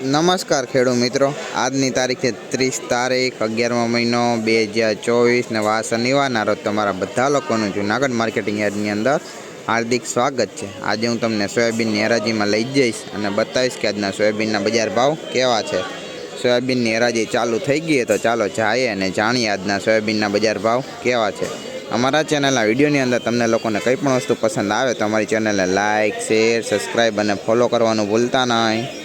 નમસ્કાર ખેડૂત મિત્રો. આજની તારીખ ત્રીસ તારીખ, અગિયારમો મહિનો બે હજાર ચોવીસ ને વા શનિવારના રોજ તમારા બધા લોકોનું જુનાગઢ માર્કેટિંગ યાર્ડની અંદર હાર્દિક સ્વાગત છે. આજે હું તમને સોયાબીનની હરાજીમાં લઈ જઈશ અને બતાવીશ કે આજના સોયાબીનના બજાર ભાવ કેવા છે. સોયાબીનની હરાજી ચાલુ થઈ ગઈ તો ચાલો જઈએ અને જાણીએ આજના સોયાબીનના બજાર ભાવ કેવા છે. અમારા ચેનલના વિડીયોની અંદર તમને લોકોને કંઈ પણ વસ્તુ પસંદ આવે તો અમારી ચેનલને લાઇક શેર, સબસ્ક્રાઈબ અને ફોલો કરવાનું ભૂલતા નહીં.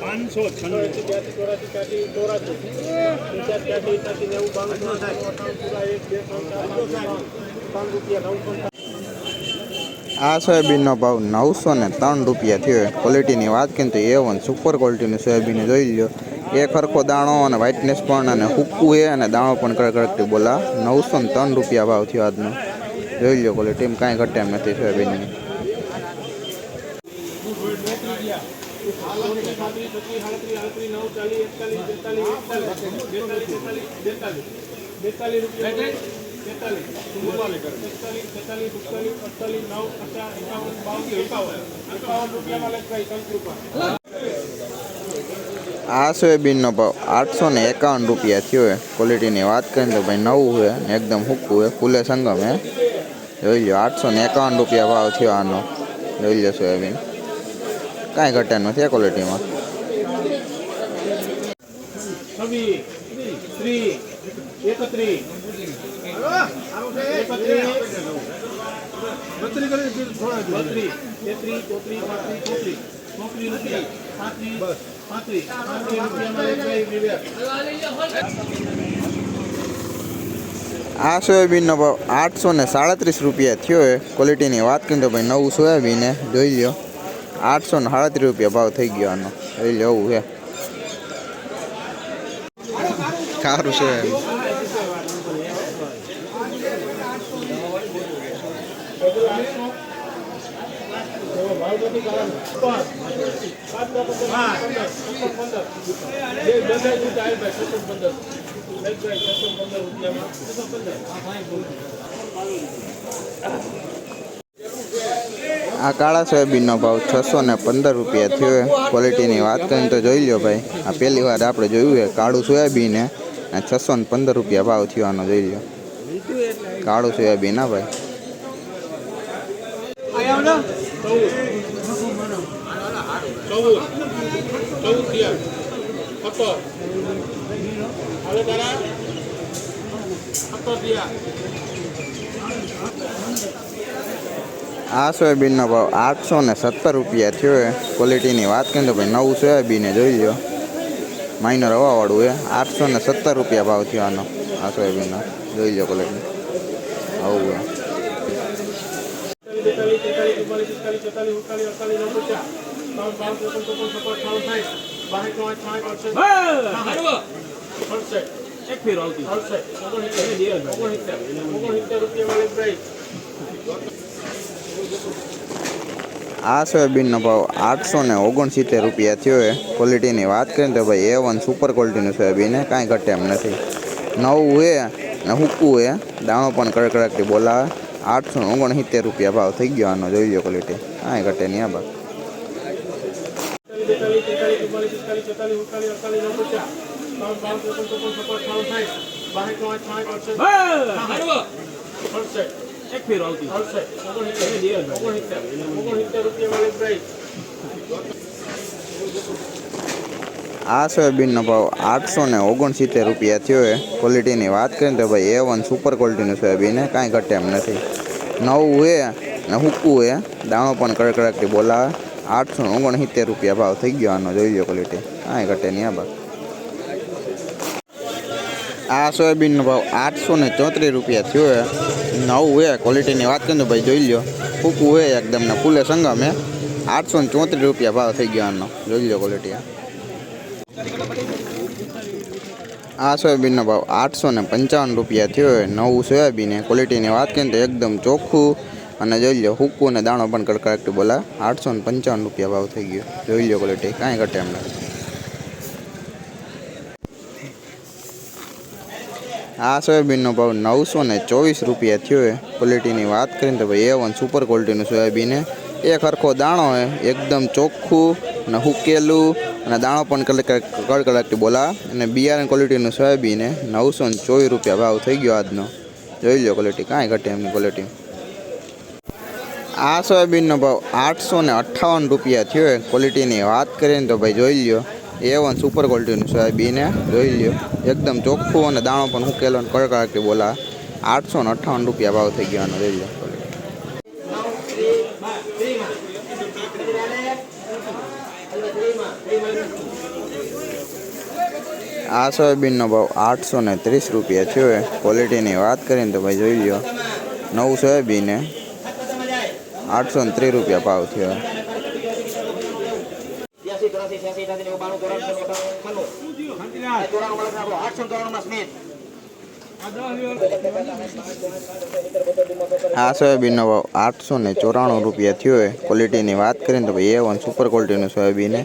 પાંચસો છન્નું આ સોયાબીનનો ભાવ નવસો ને ત્રણ રૂપિયા થયો. ક્વોલિટીની વાત કરીએ તો એ વન સુપર ક્વોલિટીનું સોયાબીન જોઈ લો એ ખરખો દાણો અને વ્હાઇટનેસ પણ અને હુક્કું એ અને દાણો પણ કડકડકતી બોલા. નવસો ને ત્રણ રૂપિયા ભાવ થયો આજનો. જોઈ લો ક્વોલિટી કાંઈ ઘટે એમ નથી સોયાબીનની. બેતાલીસ રૂપિયા તેતાલીસ ચુમ્માલીસ તેતાલીસ તેતાલીસ પિસ્તાલીસ અડતાલીસ નવ પચાસ એકાવન બાવન એકાવન એકાવન રૂપિયામાં લખાય ત્રણ રૂપિયા આ સોયાબીનનો ભાવ આઠસો ને એકાવન રૂપિયા થયો હે ક્વોલિટીની વાત કરીએ તો ભાઈ નવું છે ને એકદમ હુક્કું હે ફૂલે સંગમ હે જોઈ લો આઠસો ને એકાવન રૂપિયા ભાવ થયો આનો. જોઈ લો સોયાબીન. કાંઈ ઘટે નથી આ ક્વોલિટીમાં આ સોયાબીનનો ભાવ આઠસો ને સાડત્રીસ રૂપિયા થયો એ ક્વોલિટીની વાત કરીએ તો ભાઈ નવું સોયાબીન જોઈ લો આઠસો ને સાડત્રીસ રૂપિયા ભાવ થઈ ગયો આનો. જોઈ લો એવું છે. સારું સોયાબીન આ કાળા સોયાબીનનો ભાવ છસો ને પંદર રૂપિયા થયો ક્વોલિટીની વાત કરીને તો જોઈ લો ભાઈ. આ પહેલી વાર આપણે જોયું છે કાળું સોયાબીન અને છસો ને પંદર રૂપિયા ભાવ થયો જોઈ લો કાળું સોયાબીન હા ભાઈ. થયા આ સોયાબીનનો ભાવ આઠસો ને સત્તર રૂપિયા થયો એ ક્વોલિટીની વાત કરીએ તો ભાઈ નવું સોયાબીન જોઈ લો માઇનર હવાવાળું એ આઠસો ને સત્તર રૂપિયા ભાવ થયો આનો, આ સોયાબીનનો. જોઈ લો ક્વોલિટી આવું એક ફેર આવતી ઓગણસિત્તેર ઓગણસિત્તેર ઓગણસિત્તેર રૂપિયામાં લખાય આ સોયાબીનનો ભાવ આઠસો ને ઓગણસિત્તેર રૂપિયા થયો ક્વોલિટીની વાત કરીએ તો ભાઈ એ વન સુપર ક્વોલિટીનું સોયાબીન હે કાંઈ ઘટે એમ નથી. નવું હે ને હૂકવું હે દાણો પણ કડકડકથી બોલાવે. આઠસો ને ઓગણસિત્તેર રૂપિયા ભાવ થઈ ગયો આનો જોઈ લો ક્વોલિટી કાંઈ ઘટે નહીં આ ભાવ. એક ફેર આવતી આવશે. ઓગણસિત્તેર ઓગણસિત્તેર રૂપિયામાં લખાય આ સોયાબીનનો ભાવ આઠસો ને ઓગણસિત્તેર રૂપિયા થયો એ ક્વોલિટીની વાત કરીએ તો ભાઈ એ વન સુપર ક્વોલિટીનું સોયાબીન કાંઈ ઘટે એમ નથી. નવું એ ને હુક્કું હે. દાણો પણ કડકડકથી બોલાવે. આઠસો ને ઓગણસિત્તેર રૂપિયા ભાવ થઈ ગયો આનો. જોઈ લો ક્વોલિટી કાંઈ ઘટે નહીં આ ભાવ. આ સોયાબીનનો ભાવ આઠસો ને ચોત્રીસ રૂપિયા થયો હે. નવું હે ક્વોલિટીની વાત કરીએ તો ભાઈ જોઈ લો હુક્કું હે એકદમ ને ફૂલે સંગમ હે. આઠસો ને ચોત્રીસ રૂપિયા ભાવ થઈ ગયો આનો. જોઈ લો ક્વોલિટી આ સોયાબીનનો ભાવ આઠસો ને પંચાવન રૂપિયા થયો હોય નવું સોયાબીન ક્વોલિટીની વાત કરીએ તો એકદમ ચોખ્ખું. અને જોઈ લો હુક્કું અને દાણો પણ કડકડકટી બોલા આઠસો ને પંચાવન રૂપિયા ભાવ થઈ ગયો. જોઈ લો ક્વોલિટી કાંઈ ઘટે એમ આ સોયાબીનનો ભાવ નવસો ને ચોવીસ રૂપિયા થયો છે ક્વોલિટીની વાત કરીને તો ભાઈ એ વન સુપર ક્વોલિટીનું સોયાબીન એ હરખો દાણો છે એકદમ ચોખ્ખું અને હુકેલું અને દાણો પણ કડકડાટી બોલા. અને બિયારણ ક્વોલિટીનું સોયાબીન નવસો ને ચોવીસ રૂપિયા ભાવ થઈ ગયો આજનો. જોઈ લો ક્વોલિટી કાંઈ ઘટે એમની ક્વોલિટી આ સોયાબીનનો ભાવ આઠસો ને અઠ્ઠાવન રૂપિયા થયો હોય ક્વોલિટીની વાત કરીએ ને તો ભાઈ જોઈ લ્યો. એ વન સુપર ક્વોલિટીનું સોયાબીન જોઈ લ્યો. એકદમ ચોખ્ખું અને દાણો પણ ઉકેલો અને કડકડાટી બોલા. આઠસો ને અઠ્ઠાવન રૂપિયા ભાવ થઈ ગયો જોઈ લો આ સોયાબીનનો ભાવ આઠસો ને ત્રીસ રૂપિયા થયો ક્વોલિટીની વાત કરીને તો ભાઈ જોઈ લ્યો. નવું સોયાબીન આઠસો ને ત્રીસ રૂપિયા ભાવ થયો. છ્યાસી અઠ્યાસી નેવું બાણું આ સોયાબીનનો ભાવ આઠસો ને ચોરાણું રૂપિયા થયો હોય ક્વોલિટીની વાત કરીએ ને તો ભાઈ એ વન સુપર ક્વોલિટીનું સોયાબીન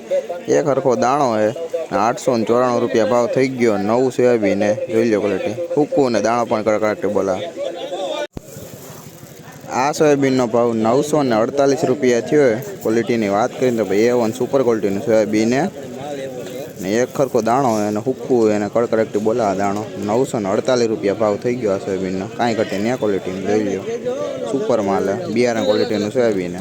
એક હરખો દાણો છે આઠસો ને ચોરાણું રૂપિયા ભાવ થઈ ગયો. નવું સોયાબીન જોઈ લો ક્વોલિટી હુકું અને દાણો પણ કડકડાટી બોલા આ સોયાબીનનો ભાવ નવસો ને અડતાલીસ રૂપિયા થયો. ક્વોલિટીની વાત કરીને તો ભાઈ એ વન સુપર ક્વોલિટીનું સોયાબીન ને એક ખરખો દાણો એને હુક્કું અને કડકડકટી બોલા દાણો. નવસો ને અડતાલીસ રૂપિયા ભાવ થઈ ગયો આ સોયાબીનનો. કાંઈ ઘટે ત્યાં ક્વોલિટીનું જોઈ લો સુપર માલ બિયારણ ક્વોલિટીનું સોયાબીન